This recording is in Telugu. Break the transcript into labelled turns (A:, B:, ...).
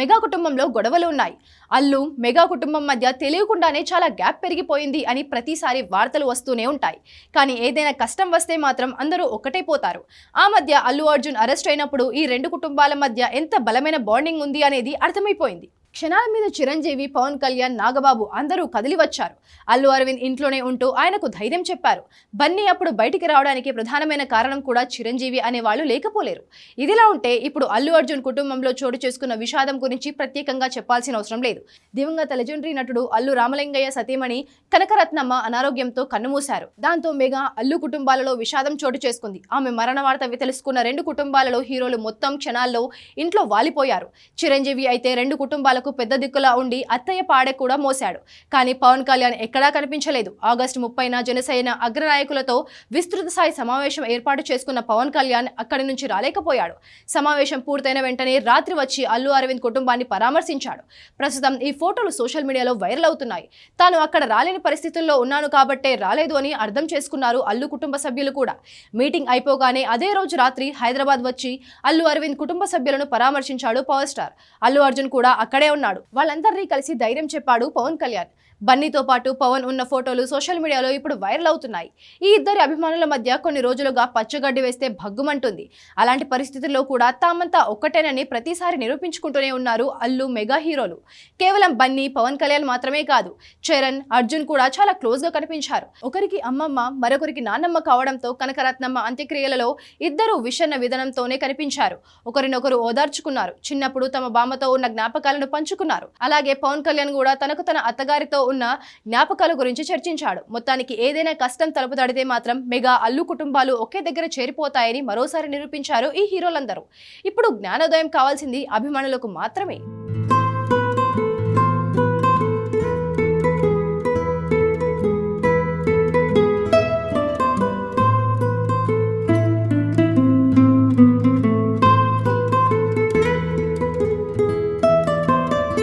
A: మెగా కుటుంబంలో గొడవలు ఉన్నాయి. అల్లు మెగా కుటుంబం మధ్య తెలియకుండానే చాలా గ్యాప్ పెరిగిపోయింది అని ప్రతిసారి వార్తలు వస్తూనే ఉంటాయి. కానీ ఏదైనా కష్టం వస్తే మాత్రం అందరూ ఒకటే పోతారు. ఆ మధ్య అల్లు అర్జున్ అరెస్ట్ అయినప్పుడు ఈ రెండు కుటుంబాల మధ్య ఎంత బలమైన బాండింగ్ ఉంది అనేది అర్థమైపోయింది. క్షణాల మీద చిరంజీవి పవన్ కళ్యాణ్ నాగబాబు అందరూ కదిలి వచ్చారు. అల్లు అరవింద్ ఇంట్లోనే ఉంటూ ఆయనకు ధైర్యం చెప్పారు. బన్నీ అప్పుడు బయటికి రావడానికి ప్రధానమైన కారణం కూడా చిరంజీవి అనే వాళ్ళు లేకపోలేరు. ఇదిలా ఉంటే ఇప్పుడు అల్లు అర్జున్ కుటుంబంలో చోటు చేసుకున్న విషాదం గురించి ప్రత్యేకంగా చెప్పాల్సిన అవసరం లేదు. దివంగత లెజెండరీ నటుడు అల్లు రామలింగయ్య సతీమణి కనకరత్నమ్మ అనారోగ్యంతో కన్నుమూశారు. దాంతో మెగా అల్లు కుటుంబాలలో విషాదం చోటు చేసుకుంది. ఆమె మరణ వార్త తెలుసుకున్న రెండు కుటుంబాలలో హీరోలు మొత్తం క్షణాల్లో ఇంట్లో వాలిపోయారు. చిరంజీవి అయితే రెండు కుటుంబాలకు పెద్ద దిక్కులా ఉండి అత్తయ్య పాడే కూడా మోశాడు. కానీ పవన్ కళ్యాణ్ ఎక్కడా కనిపించలేదు. ఆగస్టు ముప్పైన జనసేన అగ్రనాయకులతో విస్తృత స్థాయి సమావేశం ఏర్పాటు చేసుకున్న పవన్ కళ్యాణ్ అక్కడి నుంచి రాలేకపోయాడు. సమావేశం పూర్తయిన వెంటనే రాత్రి వచ్చి అల్లు అరవింద్ కుటుంబాన్ని పరామర్శించాడు. ప్రస్తుతం ఈ ఫోటోలు సోషల్ మీడియాలో వైరల్ అవుతున్నాయి. తాను అక్కడ రాలేని పరిస్థితుల్లో ఉన్నాను కాబట్టే రాలేదు అని అర్థం చేసుకున్నారు అల్లు కుటుంబ సభ్యులు కూడా. మీటింగ్ అయిపోగానే అదే రోజు రాత్రి హైదరాబాద్ వచ్చి అల్లు అరవింద్ కుటుంబ సభ్యులను పరామర్శించాడు పవర్ స్టార్. అల్లు అర్జున్ కూడా అక్కడే ఉన్నాడు. వాళ్ళందరినీ కలిసి ధైర్యం చెప్పాడు పవన్ కళ్యాణ్. బన్నీతో పాటు పవన్ ఉన్న ఫోటోలు సోషల్ మీడియాలో ఇప్పుడు వైరల్ అవుతున్నాయి. ఈ ఇద్దరి అభిమానుల మధ్య కొన్ని రోజులుగా పచ్చగడ్డి వేస్తే భగ్గుమంటుంది. అలాంటి పరిస్థితుల్లో కూడా తామంతా ఒక్కటేనని ప్రతిసారి నిరూపించుకుంటూనే ఉన్నారు అల్లు మెగా హీరోలు. కేవలం బన్నీ పవన్ కళ్యాణ్ మాత్రమే కాదు చరణ్ అర్జున్ కూడా చాలా క్లోజ్గా కనిపించారు. ఒకరికి అమ్మమ్మ మరొకరికి నాన్నమ్మ కావడంతో కనకరత్నమ్మ అంత్యక్రియలలో ఇద్దరు విషన్న విధానంతోనే కనిపించారు. ఒకరినొకరు ఓదార్చుకున్నారు. చిన్నప్పుడు తమ బామ్మతో ఉన్న జ్ఞాపకాలను పంచుకున్నారు. అలాగే పవన్ కళ్యాణ్ కూడా తనకు తన అత్తగారితో ఉన్న జ్ఞాపకాల గురించి చర్చించాడు. మొత్తానికి ఏదైనా కష్టం తలుపు తడితే మాత్రం మెగా అల్లు కుటుంబాలు ఒకే దగ్గర చేరిపోతాయని మరోసారి నిరూపించారు ఈ హీరోలందరూ. ఇప్పుడు జ్ఞానోదయం కావాల్సింది అభిమానులకు మాత్రమే.